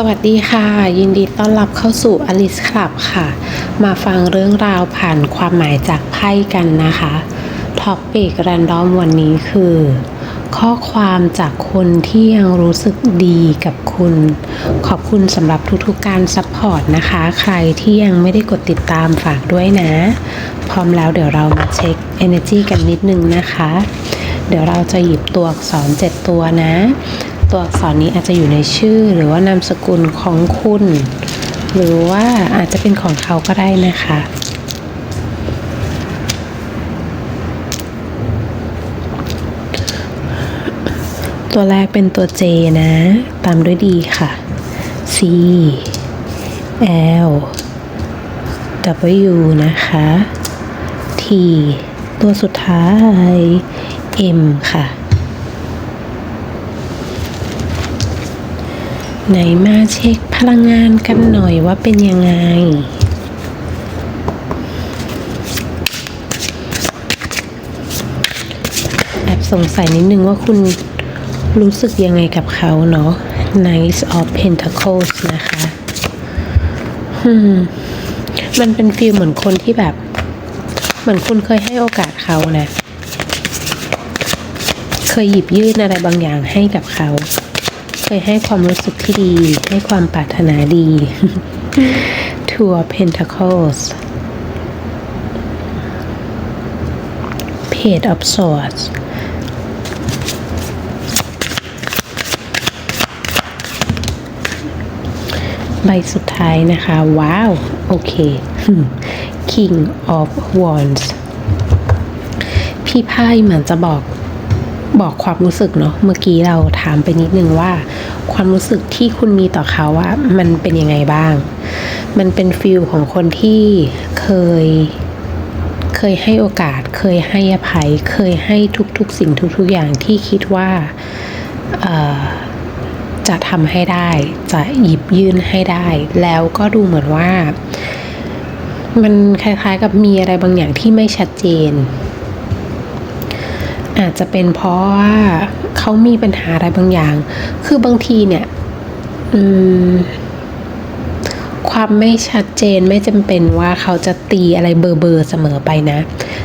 สวัสดีค่ะ ยินดีต้อนรับเข้าสู่ Alice Club ค่ะ มาฟังเรื่องราวผ่านความหมายจากไพ่กันนะคะท็อปปิกแรนดอมวันนี้คือ ข้อความจากคนที่ยังรู้สึกดีกับคุณ ขอบคุณสำหรับทุกๆการซัพพอร์ตนะคะ ใครที่ยังไม่ได้กดติดตามฝากด้วยนะ พร้อมแล้วเดี๋ยวเรามาเช็ค Energy กันนิดนึงนะคะ เดี๋ยวเราจะหยิบตัวอักษร 7 ตัวนะ ตัวอักษรนี้อาจจะอยู่ในชื่อหรือว่านามสกุลของคุณ หรือว่าอาจจะเป็นของเขาก็ได้นะคะตัวแรกเป็นตัว J นะ ตามด้วย D ค่ะ C L W นะคะ T ตัวสุดท้าย M ค่ะ ไหนมาเช็คพลังงานกันหน่อยว่าเป็นยังไง แอบสงสัยนิดนึงว่าคุณรู้สึกยังไงกับเขาเนาะ Knight of Pentacles นะคะอืมมันเป็นฟีลเหมือนคนที่แบบ เหมือนคุณเคยให้โอกาสเขานะ เคยหยิบยื่นอะไรบางอย่างให้กับเขา เคยให้ความรู้สึกที่ดี ให้ความปรารถนาดี Two of Pentacles Page of Swords ใบสุดท้ายนะคะ ว้าว โอเค King of Wands พี่ไพ่เหมือนจะบอก บอกความรู้สึกเนาะเมื่อกี้เราถามไปนิดนึงว่า ความรู้สึกที่คุณมีต่อเขาว่ามันเป็นยังไงบ้าง มันเป็นฟิลของคนที่เคยเคยให้โอกาส เคยให้อภัย เคยให้ทุกๆ สิ่งทุกๆอย่างที่คิดว่าจะทำให้ได้ จะหยิบยื่นให้ได้ แล้วก็ดูเหมือนว่า มันคล้ายๆกับมีอะไรบางอย่างที่ไม่ชัดเจน อาจจะเป็นเพราะว่าเขามีปัญหาอะไรบางอย่าง คือบางทีเนี่ยความไม่ชัดเจนไม่จำเป็นว่าเขาจะตีอะไรเบอร์เบอร์เสมอไปนะ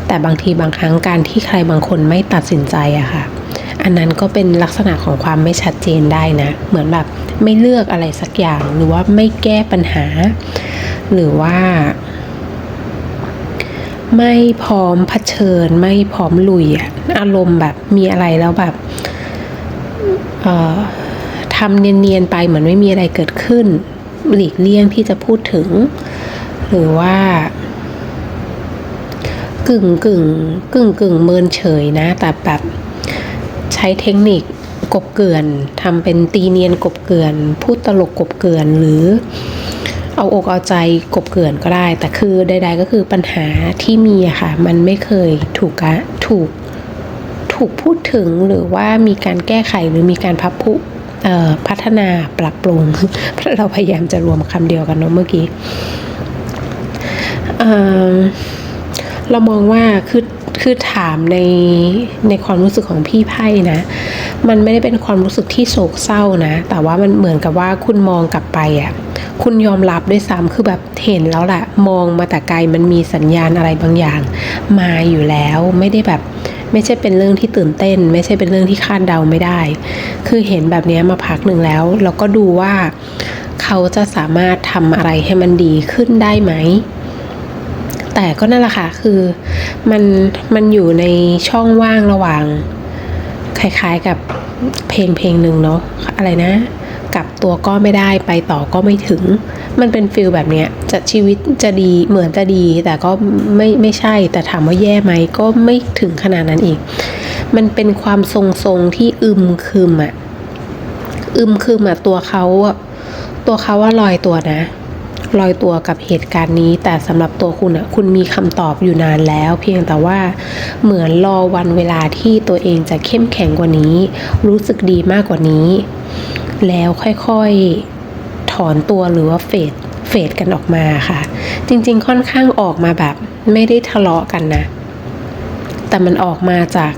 แต่บางทีบางครั้งการที่ใครบางคนไม่ตัดสินใจอะค่ะ อันนั้นก็เป็นลักษณะของความไม่ชัดเจนได้นะ เหมือนแบบไม่เลือกอะไรสักอย่างหรือว่าไม่แก้ปัญหา หรือว่า ไม่พร้อมเผชิญ ไม่พร้อมลุยอะอารมณ์แบบมีอะไรแล้วแบบทำเนียนๆไปเหมือนไม่มีอะไรเกิดขึ้น หลีกเลี่ยงที่จะพูดถึง หรือว่ากึ่งกึ่งกึ่งกึ่งเมินเฉยนะ แต่แบบใช้เทคนิคกบเกลื่อนทำเป็นตีเนียนกบเกลื่อน พูดตลกกบเกลื่อนหรือ เอาอกเอาใจกบเกลื่อนก็ได้ แต่คือใด ๆ ก็คือปัญหาที่มีอะค่ะ มันไม่เคยถูกกะถูกถูกพูดถึงหรือว่ามีการแก้ไขหรือมีการพับพุพัฒนาปรับปรุงเราพยายามจะรวมคำเดียวกันเนาะเมื่อกี้เอ่อเรามองว่าคือ คือถามในในความรู้สึกของพี่ไพ่นะ มันไม่ได้เป็นความรู้สึกที่โศกเศร้านะ แต่ว่ามันเหมือนกับว่าคุณมองกลับไปอะ่ะคุณยอมรับด้วยซ้ำคือแบบเห็นแล้วแหละมองมาแต่ไกลมันมีสัญญาณอะไรบางอย่าง มาอยู่แล้วไม่ได้แบบไม่ใช่เป็นเรื่องที่ตื่นเต้น ไม่ใช่เป็นเรื่องที่คาดเดาไม่ได้ คือเห็นแบบนี้มาพักหนึ่งแล้วแล้วก็ดูว่าเขาจะสามารถทำอะไรให้มันดีขึ้นได้ไหม แต่ก็นั่นแหละค่ะ คือมันมันอยู่ในช่องว่างระหว่าง คล้ายๆกับเพลงเพลงหนึ่งเนาะอะไรนะกลับตัวก็ไม่ได้ไปต่อก็ไม่ถึง มันเป็นฟิลแบบเนี้ยจะชีวิตจะดีเหมือนจะดี แต่ก็ไม่ไม่ใช่แต่ถามว่าแย่ไหมก็ไม่ถึงขนาดนั้นอีก มันเป็นความทรงๆที่อึมครึมอะอึมครึมอะตัวเขาตัวเขาว่าลอยตัวนะ ลอยตัวกับเหตุการณ์นี้ แต่สำหรับตัวคุณอะคุณมีคำตอบอยู่นานแล้ว เพียงแต่ว่าเหมือนรอวันเวลาที่ตัวเองจะเข้มแข็งกว่านี้ รู้สึกดีมากกว่านี้ แล้วค่อยๆถอนตัวหรือว่าเฟดเฟดกันออกมาค่ะ จริงๆค่อนข้างออกมาแบบ ไม่ได้ทะเลาะกันนะ แต่มันออกมาจาก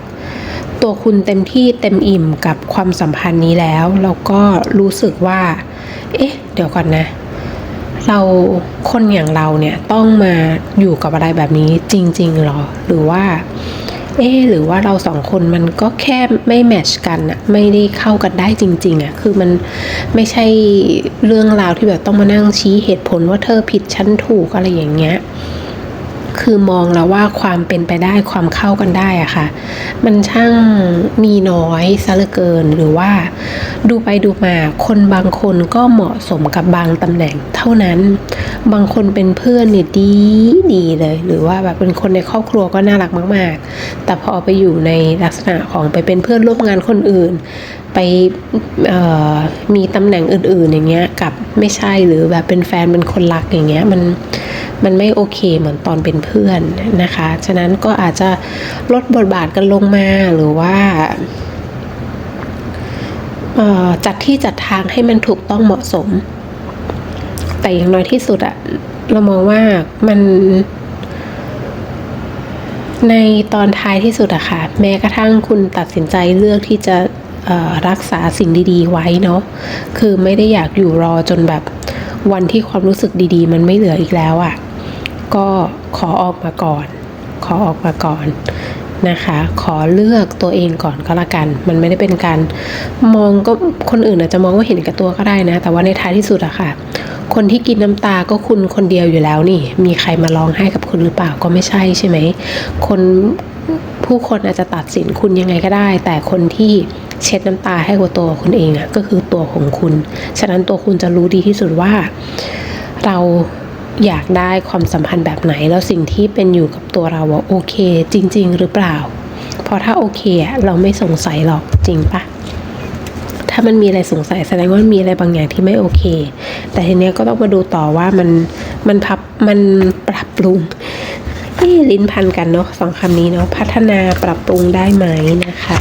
ตัวคุณเต็มที่เต็มอิ่มกับความสัมพันธ์นี้แล้ว แล้วก็รู้สึกว่า เอ๊ะ เดี๋ยวก่อนนะ เราคนอย่างเราเนี่ยต้องมาอยู่กับอะไรแบบนี้จริงๆหรอ หรือว่า เอ๊หรือว่าเราสองคนมันก็แค่ไม่แมทชกันอะไม่ได้เข้ากันได้จริง ๆอะคือมันไม่ใช่เรื่องราวที่แบบต้องมานั่งชี้เหตุผลว่าเธอผิดฉันถูกอะไรอย่างเงี้ย คือมองแล้วว่าความเป็นไปได้ความเข้ากันได้อะค่ะ มันช่างมีน้อยซะเหลือเกินหรือว่า ดูไปดูมาคนบางคนก็เหมาะสมกับบางตำแหน่งเท่านั้น บางคนเป็นเพื่อนเนี่ยดีดีเลย หรือว่าแบบเป็นคนในครอบครัวก็น่ารักมาก ๆ แต่พอไปอยู่ในลักษณะของไปเป็นเพื่อนร่วมงานคนอื่น ไปมีตำแหน่งอื่นๆอย่างเงี้ยกับไม่ใช่หรือแบบเป็นแฟนเป็นคนรักอย่างเงี้ยมันมันไม่โอเคเหมือนตอนเป็นเพื่อนนะคะ ฉะนั้นก็อาจจะลดบทบาทกันลงมาหรือว่าจัดที่จัดทางให้มันถูกต้องเหมาะสม แต่อย่างน้อยที่สุดอะเรามองว่ามัน ในตอนท้ายที่สุดอะค่ะ แม้กระทั่งคุณตัดสินใจเลือกที่จะ รักษาสิ่งดีๆ ไว้เนาะคือไม่ได้อยากอยู่รอจนแบบวันที่ความรู้สึกดีๆ มันไม่เหลืออีกแล้วอะก็ขอออกมาก่อน ขอออกมาก่อนนะคะ ขอเลือกตัวเองก่อนก็แล้วกัน มันไม่ได้เป็นการมองก็คนอื่นอาจจะมองว่าเห็นแก่ตัวก็ได้นะ แต่ว่าในท้ายที่สุดอะค่ะ คนที่กินน้ำตาก็คุณคนเดียวอยู่แล้วนี่ มีใครมาร้องไห้กับคุณหรือเปล่าก็ไม่ใช่ใช่ไหม คนผู้คนอาจจะตัดสินคุณยังไงก็ได้ แต่คนที่ เช็ดน้ำตาให้กับตัวคุณเองอะก็คือตัวของคุณ ฉะนั้นตัวคุณจะรู้ดีที่สุดว่า เราอยากได้ความสัมพันธ์แบบไหน แล้วสิ่งที่เป็นอยู่กับตัวเราว่าโอเค จริง ๆ หรือเปล่า เพราะถ้าโอเคอะเราไม่สงสัยหรอกจริงปะถ้ามันมีอะไรสงสัยแสดงว่ามันมีอะไรบางอย่างที่ไม่โอเค แต่ทีเนี้ยก็ต้องมาดูต่อว่ามันมันพับมันปรับปรุงนี่ลิ้นพันกันเนาะสองคำนี้เนาะพัฒนาปรับปรุงได้ไหมนะคะ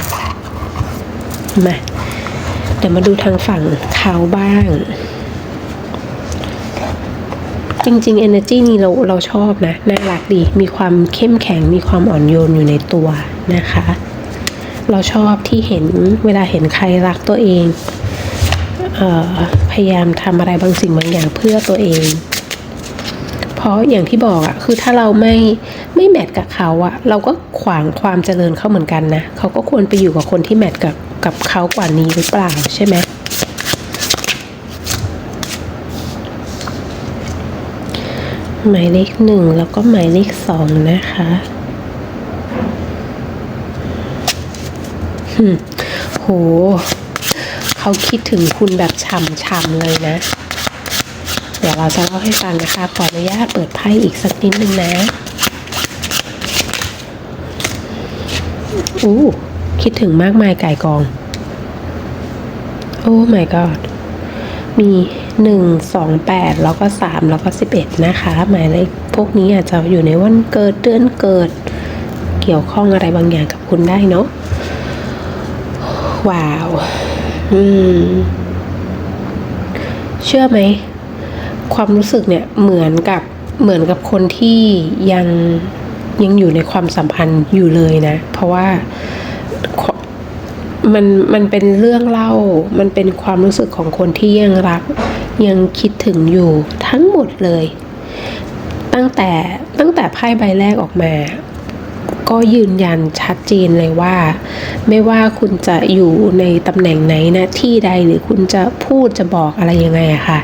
มาเดี๋ยวมาดูทางฝั่งเขาบ้าง จริงๆ energy นี้เราเราชอบนะ น่ารักดี มีความเข้มแข็ง มีความอ่อนโยนอยู่ในตัวนะคะ เราชอบที่เห็นเวลาเห็นใครรักตัวเองเออพยายามทำอะไรบางสิ่งบางอย่างเพื่อตัวเอง ราะอย่างที่บอกอะคือถ้าเราไม่ไม่แมทกับเขาอะเราก็ขวางความเจริญเขาเหมือนกันนะเขาก็ควรไปอยู่กับคนที่แมทกับกับเขากว่านี้หรือเปล่าใช่ไหมหมายเลขหนึ่งแล้วก็หมายเลขสองนะคะอืมโห เขาคิดถึงคุณแบบช่ำๆเลยนะ ดี๋ยวเราจะเล่าให้ฟังนะคะ ขออนุญาตเปิดไพ่อีกสักนิดนึงนะอู้คิดถึงมากมายไก่กอง โอ้ my god มีหนึ่งสองแปดแล้วก็สามแล้วก็สิบเอ็ดนะคะ หมายเลขพวกนี้อาจจะอยู่ในวันเกิดเดือนเกิด เกี่ยวข้องอะไรบางอย่างกับคุณได้เนาะว้าว อืม เชื่อไหม ความรู้สึกเนี่ยเหมือนกับเหมือนกับคนที่ยังยังอยู่ในความสัมพันธ์อยู่เลยนะ เพราะว่ามันมันเป็นเรื่องเล่า มันเป็นความรู้สึกของคนที่ยังรัก ยังคิดถึงอยู่ทั้งหมดเลย ตั้งแต่ตั้งแต่ไพ่ใบแรกออกมา ก็ยืนยันชัดเจนเลยว่า ไม่ว่าคุณจะอยู่ในตำแหน่งไหนนะที่ใดหรือคุณจะพูดจะบอกอะไรยังไงอะค่ะ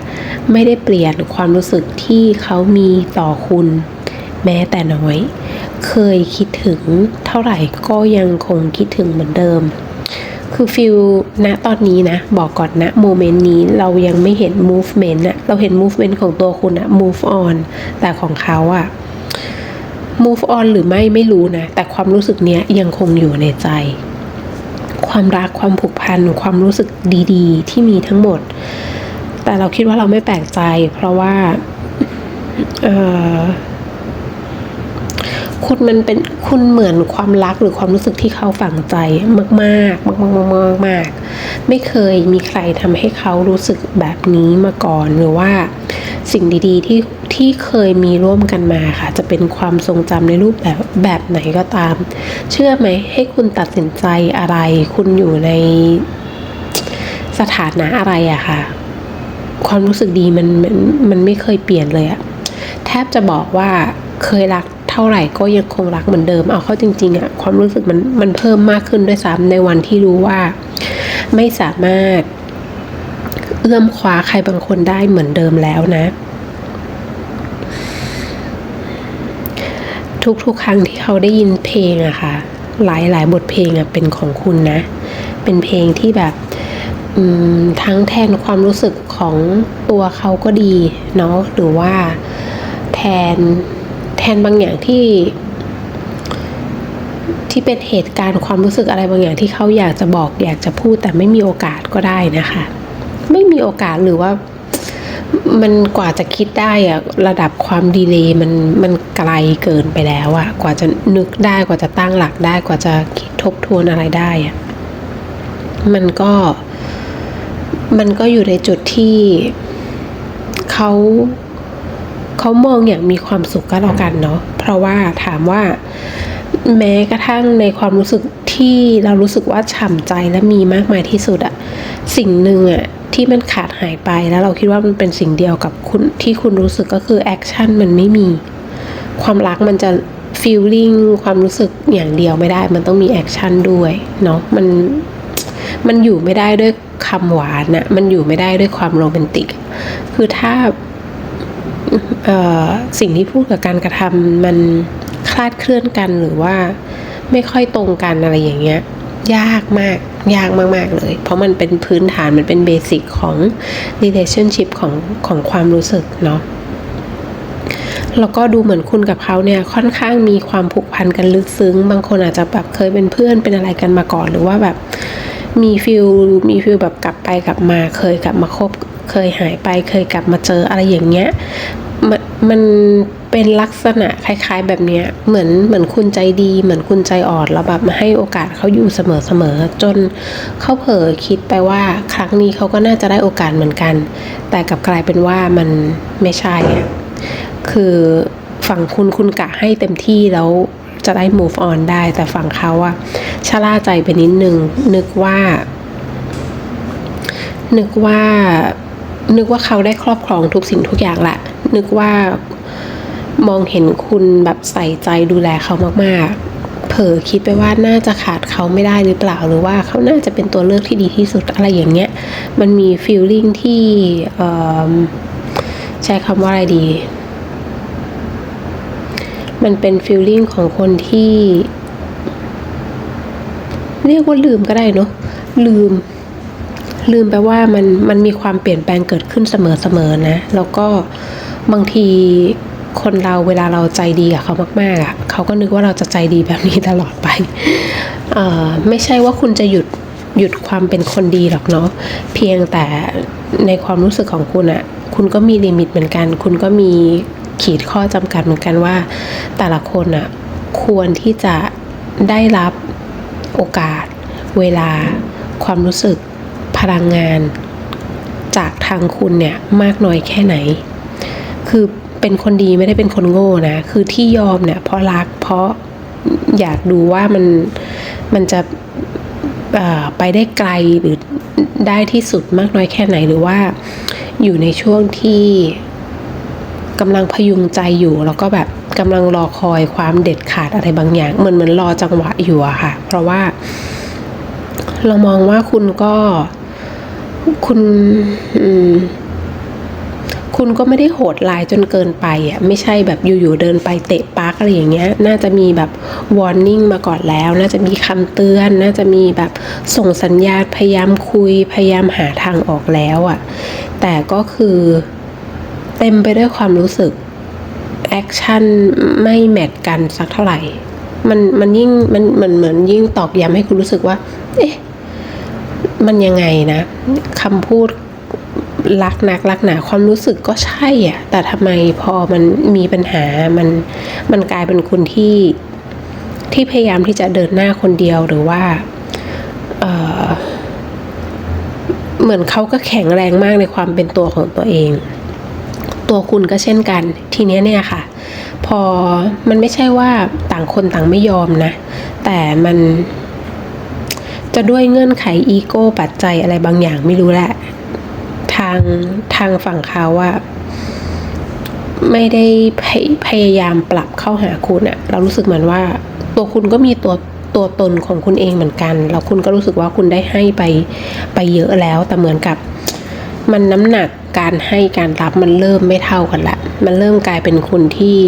ไม่ได้เปลี่ยนความรู้สึกที่เขามีต่อคุณ แม้แต่น้อย เคยคิดถึงเท่าไหร่ก็ยังคงคิดถึงเหมือนเดิม คือฟิลณตอนนี้นะ บอกก่อนนะโมเมนต์นี้เรายังไม่เห็น movement อะเราเห็น movement ของตัวคุณอะ move on แต่ของเขาอะ move on หรือไม่ไม่รู้นะ แต่ความรู้สึกเนี้ยยังคงอยู่ในใจ ความรักความผูกพันความรู้สึกดีๆ ที่มีทั้งหมด แต่เราคิดว่าเราไม่แปลกใจ เพราะว่าเออ คุณมันเป็นคุณเหมือนความรักหรือความรู้สึกที่เขาฝังใจมากๆมากๆมากๆมากๆไม่เคยมีใครทำให้เขารู้สึกแบบนี้มาก่อนหรือว่า สิ่งดีๆที่ที่เคยมีร่วมกันมาค่ะ จะเป็นความทรงจำในรูปแบบแบบไหนก็ตาม เชื่อไหมให้คุณตัดสินใจอะไร คุณอยู่ในสถานะอะไรอะค่ะ ความรู้สึกดีมันมันมันไม่เคยเปลี่ยนเลยอะแทบจะบอกว่าเคยรัก เท่าไหร่ก็ยังคงรักเหมือนเดิม เอาเข้าจริงๆอะความรู้สึกมันมันเพิ่มมากขึ้นด้วยซ้ำในวันที่รู้ว่าไม่สามารถเอื้อมคว้าใครบางคนได้เหมือนเดิมแล้วนะ ทุกๆ ครั้งที่เขาได้ยินเพลงอะค่ะ หลายหลายบทเพลงอะเป็นของคุณนะ เป็นเพลงที่แบบทั้งแทนความรู้สึกของตัวเขาก็ดีเนาะหรือว่าแทน แทนบางอย่างที่ ที่เป็นเหตุการณ์ความรู้สึกอะไรบางอย่างที่เขาอยากจะบอก อยากจะพูดแต่ไม่มีโอกาสก็ได้นะคะ ไม่มีโอกาสหรือว่ามันกว่าจะคิดได้อะระดับความดีเลย์มันมันไกลเกินไปแล้วอะกว่าจะนึกได้กว่าจะตั้งหลักได้กว่าจะคิดทบทวนอะไรได้อะมันก็มันก็อยู่ในจุดที่เขา เขามองอย่างมีความสุขก็แล้วกันเนาะเพราะว่าถามว่าแม้กระทั่งในความรู้สึกที่เรารู้สึกว่าฉ่ำใจและมีมากมายที่สุดอะสิ่งหนึ่งอะที่มันขาดหายไปแล้วเราคิดว่ามันเป็นสิ่งเดียวกับคุณที่คุณรู้สึกก็คือแอคชั่นมันไม่มี ความรักมันจะฟีลลิ่งความรู้สึกอย่างเดียวไม่ได้ มันต้องมีแอคชั่นด้วยเนาะมันมันอยู่ไม่ได้ด้วยคำหวานนะมันอยู่ไม่ได้ด้วยความโรแมนติก คือถ้า สิ่งที่พูดกับการกระทำมันคลาดเคลื่อนกันหรือว่าไม่ค่อยตรงกันอะไรอย่างเงี้ย ยากมาก ยากมาก ๆ เลย เพราะมันเป็นพื้นฐานมันเป็นเบสิกของ relationship ของของความรู้สึกเนาะแล้วก็ดูเหมือนคุณกับเขาเนี่ยค่อนข้างมีความผูกพันกันลึกซึ้ง บางคนอาจจะแบบเคยเป็นเพื่อนเป็นอะไรกันมาก่อน หรือว่าแบบ มีฟิลมีฟิลแบบกลับไปกลับมาเคยกลับมาคบ เคยหายไปเคยกลับมาเจออะไรอย่างเงี้ยมันมันเป็นลักษณะคล้ายๆ แบบเนี้ยเหมือนเหมือนคุณใจดี เหมือนคุณใจอ่อนแล้วแบบมาให้โอกาสเขาอยู่เสมอๆจนเขาเผลอคิดไปว่าครั้งนี้เขาก็น่าจะได้โอกาสเหมือนกัน แต่กลับกลายเป็นว่ามันไม่ใช่อะคือฝั่งคุณคุณกะให้เต็มที่แล้ว จะได้ move on ได้แต่ฝั่งเขาอะชะล่าใจไปนิดนึง นึกว่า นึกว่า นึกว่าเขาได้ครอบครองทุกสิ่งทุกอย่างละนึกว่ามองเห็นคุณแบบใส่ใจดูแลเขามากๆ เผลอคิดไปว่าน่าจะขาดเขาไม่ได้หรือเปล่า หรือว่าเขาน่าจะเป็นตัวเลือกที่ดีที่สุดอะไรอย่างเงี้ย มันมีฟีลลิ่งที่ใช้คำว่าอะไรดี มันเป็นฟีลลิ่งของคนที่ เรียกว่าลืมก็ได้เนาะลืม ลืมแปลว่ามันมันมีความเปลี่ยนแปลงเกิดขึ้นเสมอๆนะ แล้วก็บางทีคนเราเวลาเราใจดีกับเขามากๆอะเขาก็นึกว่าเราจะใจดีแบบนี้ตลอดไปไม่ใช่ว่าคุณจะหยุดหยุดความเป็นคนดีหรอกเนาะเพียงแต่ในความรู้สึกของคุณอะคุณก็มีลิมิตเหมือนกัน คุณก็มี ขีดข้อจำกัดเหมือนกันว่า แต่ละคนอะควรที่จะได้รับโอกาส เวลา ความรู้สึก พลังงาน จากทางคุณเนี่ยมากน้อยแค่ไหน คือเป็นคนดีไม่ได้เป็นคนโง่นะ คือที่ยอมเนี่ยเพราะรักเพราะอยากดูว่ามันมันจะไปได้ไกลหรือได้ที่สุดมากน้อยแค่ไหนหรือว่าอยู่ในช่วงที่ กำลังพยุงใจอยู่ แล้วก็แบบกำลังรอคอยความเด็ดขาดอะไรบางอย่างเหมือนเหมือนรอจังหวะอยู่อะค่ะ เพราะว่า เรามองว่าคุณก็คุณคุณก็ไม่ได้โหดร้ายจนเกินไปอะไม่ใช่แบบอยู่ๆเดินไปเตะปาร์กอะไรอย่างเงี้ย น่าจะมีแบบ warning มาก่อนแล้ว น่าจะมีคำเตือน น่าจะมีแบบส่งสัญญาณพยายามคุยพยายามหาทางออกแล้วอะ แต่ก็คือ เต็มไปด้วยความรู้สึกแอคชั่นไม่แมทกันสักเท่าไหร่ มันมันยิ่งมันเหมือนเหมือนยิ่งตอกย้ำให้คุณรู้สึกว่า เอ๊ะ มันยังไงนะคำพูดรักนักรักหนาความรู้สึกก็ใช่อะ แต่ทำไมพอมันมีปัญหามันมันกลายเป็นคุณที่ที่พยายามที่จะเดินหน้าคนเดียวหรือว่าเออเหมือนเขาก็แข็งแรงมากในความเป็นตัวของตัวเอง ตัวคุณก็เช่นกัน ทีเนี้ยเนี่ยค่ะ พอมันไม่ใช่ว่าต่างคนต่างไม่ยอมนะ แต่มันจะด้วยเงื่อนไขอีโก้ปัจจัยอะไรบางอย่างไม่รู้แหละ ทางทางฝั่งเขาอะไม่ได้พยพยายามปรับเข้าหาคุณอะเรารู้สึกเหมือนว่า ตัวคุณก็มีตัวตัวตนของคุณเองเหมือนกัน แล้วคุณก็รู้สึกว่าคุณได้ให้ไปไปเยอะแล้วแต่เหมือนกับ มันน้ำหนักการให้การรับมันเริ่มไม่เท่ากันละ มันเริ่มกลายเป็นคุณที่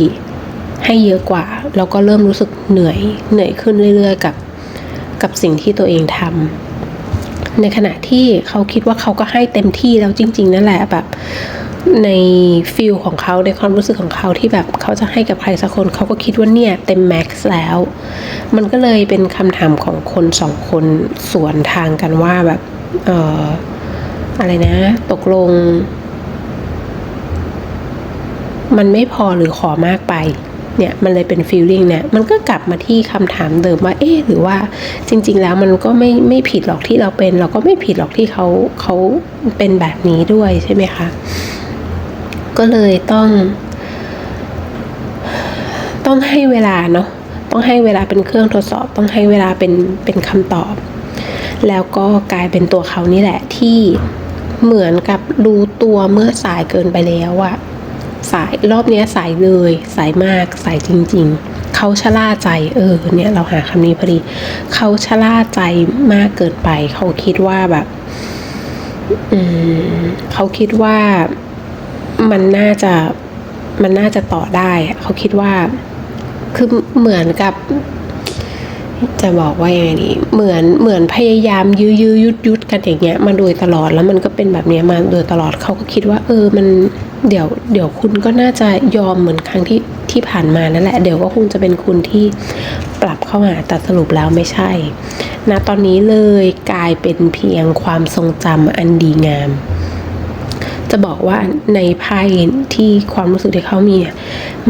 ให้เยอะกว่า แล้วก็เริ่มรู้สึกเหนื่อย เหนื่อยขึ้นเรื่อยๆกับ กับสิ่งที่ตัวเองทำในขณะที่เขาคิดว่าเขาก็ให้เต็มที่แล้วจริง ๆ นั่นแหละแบบในฟิลของเขาในความรู้สึกของเขาที่แบบเขาจะให้กับใครสักคนเขาก็คิดว่าเนี่ยเต็มแม็กซ์แล้ว มันก็เลยเป็นคำถามของคนสองคนสวนทางกันว่าแบบ เออ อะไรนะ ตกลง มันไม่พอหรือขอมากไป เนี่ยมันเลยเป็นฟีลลิ่งเนี่ยมันก็กลับมาที่คำถามเดิมว่า เอ๊ะหรือว่าจริง ๆ แล้วมันก็ไม่ไม่ผิดหรอกที่เราเป็น เราก็ไม่ผิดหรอกที่เขาเขาเป็นแบบนี้ด้วยใช่ไหมคะ ก็เลยต้อง ต้องให้เวลาเนาะต้องให้เวลาเป็นเครื่องทดสอบ ต้องให้เวลาเป็นเป็นคำตอบ แล้วก็กลายเป็นตัวเขานี่แหละที่ เหมือนกับรู้ตัวเมื่อสายเกินไปแล้วอะสายรอบนี้สายเลย สายมากสายจริง ๆ เขาชะล่าใจ เออ เนี่ยเราหาคำนี้พอดี เขาชะล่าใจมากเกินไป เขาคิดว่าแบบ อืมเขาคิดว่ามันน่าจะมันน่าจะต่อได้ เขาคิดว่า คือเหมือนกับ จะบอกว่ายังไงดีเหมือนเหมือนพยายามยื้อยื้อยุดยุดกันอย่างเงี้ยมาโดยตลอดแล้วมันก็เป็นแบบเนี้ยมาโดยตลอดเขาก็คิดว่า เออมันเดี๋ยวเดี๋ยวคุณก็น่าจะยอมเหมือนครั้งที่ที่ผ่านมานั่นแหละ เดี๋ยวก็คงจะเป็นคุณที่ปรับเข้าหาแต่สรุปแล้วไม่ใช่นะตอนนี้เลยกลายเป็นเพียงความทรงจำอันดีงาม จะบอกว่าในไพ่ที่ความรู้สึกที่เขามี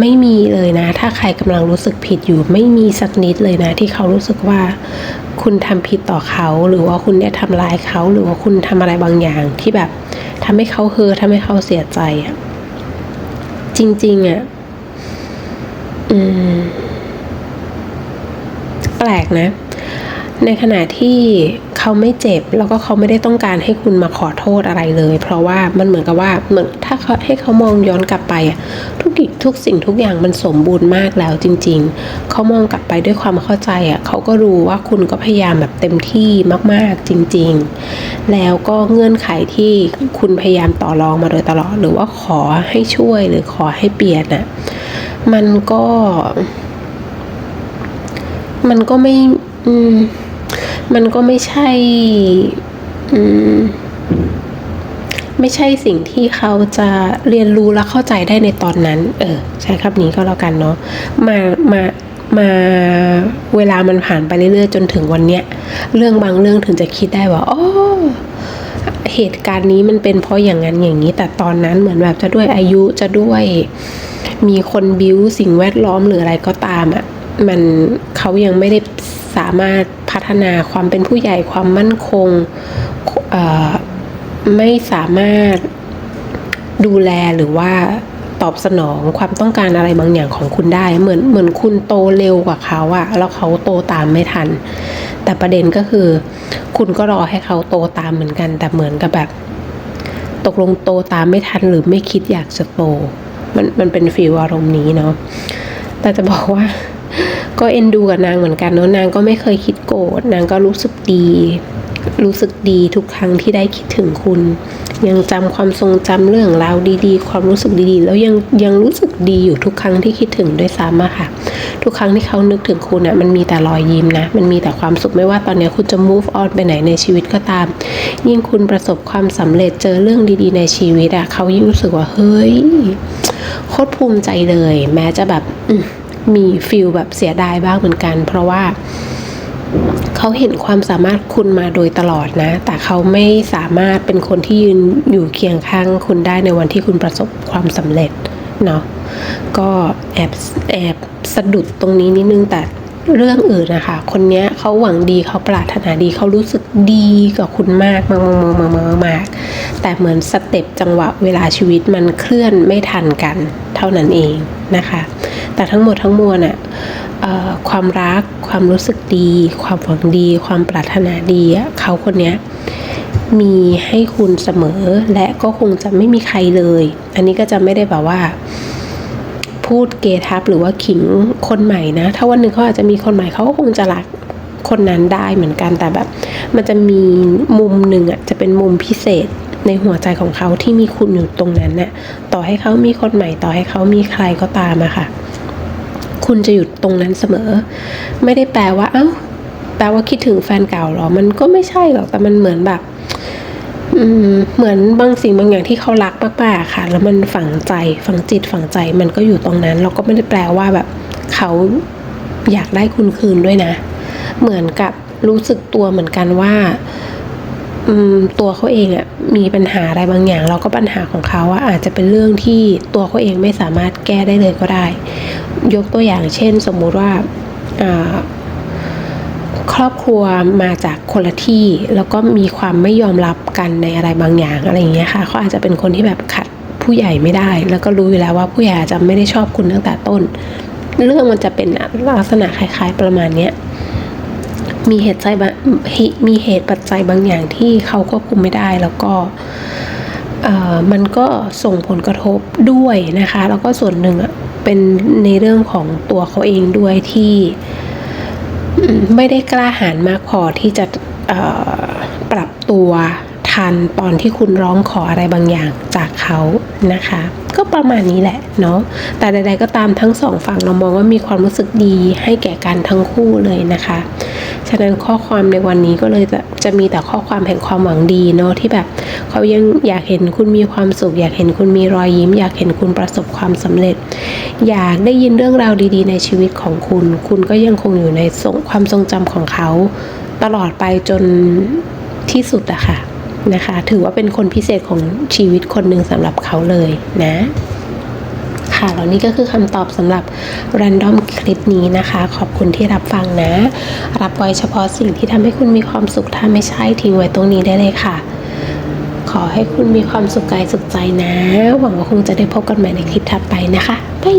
ไม่มีเลยนะ ถ้าใครกำลังรู้สึกผิดอยู่ ไม่มีสักนิดเลยนะ ที่เขารู้สึกว่าคุณทำผิดต่อเขา หรือว่าคุณเนี่ยทำร้ายเขาหรือว่าคุณทำอะไรบางอย่างที่แบบทำให้เขาเฮอทำให้เขาเสียใจอะจริงๆอะอืมแปลกนะ ในขณะที่ เขาไม่เจ็บ แล้วก็เขาไม่ได้ต้องการให้คุณมาขอโทษอะไรเลย เพราะว่ามันเหมือนกับว่าเหมือนถ้าเขาให้เขามองย้อนกลับไปทุกทุกสิ่งทุกอย่างมันสมบูรณ์มากแล้วจริง ๆ เขามองกลับไปด้วยความเข้าใจอะเขาก็รู้ว่าคุณก็พยายามแบบเต็มที่มากๆจริง ๆ แล้วก็เงื่อนไขที่คุณพยายามต่อรองมาโดยตลอด หรือว่าขอให้ช่วยหรือขอให้เปลี่ยนอะมันก็ มันก็ไม่ อืม มันก็ไม่ใช่ อืมไม่ใช่สิ่งที่เขาจะเรียนรู้และเข้าใจได้ในตอนนั้น เออ ใช้คำนี้ก็แล้วกันเนาะ มา มา มาเวลามันผ่านไปเรื่อยๆ จนถึงวันเนี้ย เรื่องบางเรื่องถึงจะคิดได้ว่าอ๋อเหตุการณ์นี้มันเป็นเพราะอย่างนั้นอย่างนี้ แต่ตอนนั้นเหมือนแบบจะด้วยอายุจะด้วย มีคนบิ้วสิ่งแวดล้อมหรืออะไรก็ตามอะ่ะ มันเขายังไม่ได้สามารถ พัฒนาความเป็นผู้ใหญ่ความมั่นคงไม่สามารถดูแลหรือว่าตอบสนองความต้องการอะไรบางอย่างของคุณได้ เหมือนเหมือนคุณโตเร็วกว่าเขาอะแล้วเขาโตตามไม่ทัน แต่ประเด็นก็คือ คุณก็รอให้เขาโตตามเหมือนกัน แต่เหมือนกับแบบ ตกลงโตตามไม่ทันหรือไม่คิดอยากจะโต มันมันเป็นฟีลอารมณ์นี้เนาะแต่จะบอกว่า ก็เอ็นดูกับนางเหมือนกันเนาะนางก็ไม่เคยคิดโกรธนางก็รู้สึกดี รู้สึกดีทุกครั้งที่ได้คิดถึงคุณ ยังจำความทรงจำเรื่องราวดีๆ ความรู้สึกดีๆ แล้วยังยังรู้สึกดีอยู่ทุกครั้งที่คิดถึงด้วยซ้ำอะค่ะ ทุกครั้งที่เขานึกถึงคุณอะมันมีแต่รอยยิ้มนะ มันมีแต่ความสุขไม่ว่าตอนนี้คุณจะ move on ไปไหนในชีวิตก็ตาม ยิ่งคุณประสบความสำเร็จเจอเรื่องดีๆ ในชีวิตอะเขายิ่งรู้สึกว่าเฮ้ยโคตรภูมิใจเลย แม้จะแบบ มมีฟิลแบบเสียดายบ้างเหมือนกัน เพราะว่าเขาเห็นความสามารถคุณมาโดยตลอดนะ แต่เขาไม่สามารถเป็นคนที่ยืนอยู่เคียงข้างคุณได้ในวันที่คุณประสบความสำเร็จเนาะก็แอบแอบสะดุดตรงนี้นิดนึงแต่เรื่องอื่นนะคะ คนนี้เขาหวังดีเขาปรารถนาดีเขารู้สึกดีกับคุณมากมากมากมากมากมากแต่เหมือนสเต็ปจังหวะเวลาชีวิตมันเคลื่อนไม่ทันกัน เท่านั้นเองนะคะ แต่ทั้งหมดทั้งมวลอะเอ่อความรัก ความรู้สึกดี ความหวังดี ความปรารถนาดีเขาคนนี้มีให้คุณเสมอและก็คงจะไม่มีใครเลย อันนี้ก็จะไม่ได้แบบว่า พูดเกทับหรือว่าขิงคนใหม่นะ ถ้าวันหนึ่งเขาอาจจะมีคนใหม่เขาก็คงจะรักคนนั้นได้เหมือนกันแต่แบบ มันจะมีมุมหนึ่งอะจะเป็นมุมพิเศษในหัวใจของเขาที่มีคุณอยู่ตรงนั้นน่ะต่อให้เขามีคนใหม่ต่อให้เขามีใครก็ตามอะค่ะ คุณจะอยู่ตรงนั้นเสมอ ไม่ได้แปลว่า เอ้า แปลว่าคิดถึงแฟนเก่าหรอ มันก็ไม่ใช่หรอก แต่มันเหมือนแบบอืมเหมือนบางสิ่งบางอย่างที่เขารักมากๆค่ะ แล้วมันฝังใจฝังจิตฝังใจมันก็อยู่ตรงนั้น เราก็ไม่ได้แปลว่าแบบ เขาอยากได้คุณคืนด้วยนะ เหมือนกับรู้สึกตัวเหมือนกันว่า ตัวเขาเองอะมีปัญหาอะไรบางอย่าง แล้วก็ปัญหาของเขาอะอาจจะเป็นเรื่องที่ตัวเขาเองไม่สามารถแก้ได้เลยก็ได้ ยกตัวอย่างเช่น สมมุติว่าครอบครัวมาจากคนละที่ แล้วก็มีความไม่ยอมรับกันในอะไรบางอย่างอะไรอย่างเงี้ยค่ะเขาอาจจะเป็นคนที่แบบขัดผู้ใหญ่ไม่ได้ แล้วก็รู้อยู่แล้วว่าผู้ใหญ่จจะไม่ได้ชอบคุณตั้งแต่ต้น เรื่องมันจะเป็นลักษณะคล้าย ๆ ประมาณเนี้ย มีเหตุใจบางเหตุมีเหตุปัจจัยบางอย่างที่เขาควบคุมไม่ได้แล้วก็เอ่อมันก็ส่งผลกระทบด้วยนะคะ แล้วก็ส่วนหนึ่งอะเป็นในเรื่องของตัวเขาเองด้วยที่ไม่ได้กล้าหาญมากพอที่จะเอ่อปรับตัว ทันตอนที่คุณร้องขออะไรบางอย่างจากเขานะคะ ก็ประมาณนี้แหละเนาะแต่ใด ๆ ก็ตามทั้งสองฝั่งเรามองว่ามีความรู้สึกดีให้แก่กันทั้งคู่เลยนะคะ ฉะนั้นข้อความในวันนี้ก็เลยจะจะมีแต่ข้อความแห่งความหวังดีเนาะที่แบบเขายังอยากเห็นคุณมีความสุข อยากเห็นคุณมีรอยยิ้ม อยากเห็นคุณประสบความสำเร็จ อยากได้ยินเรื่องราวดี ๆ ในชีวิตของคุณ คุณก็ยังคงอยู่ในความทรงจำของเขา ตลอดไปจนที่สุดอะค่ะ นะคะ ถือว่าเป็นคนพิเศษของชีวิตคนหนึ่งสำหรับเขาเลยนะ ค่ะแล้วนี่ก็คือคำตอบสำหรับ Random คลิปนี้นะคะ ขอบคุณที่รับฟังนะ รับไว้เฉพาะสิ่งที่ทำให้คุณมีความสุขถ้าไม่ใช่ทิ้งไว้ตรงนี้ได้เลยค่ะ ขอให้คุณมีความสุขกายสุขใจนะ หวังว่าคงจะได้พบกันใหม่ในคลิปถัดไปนะคะบาย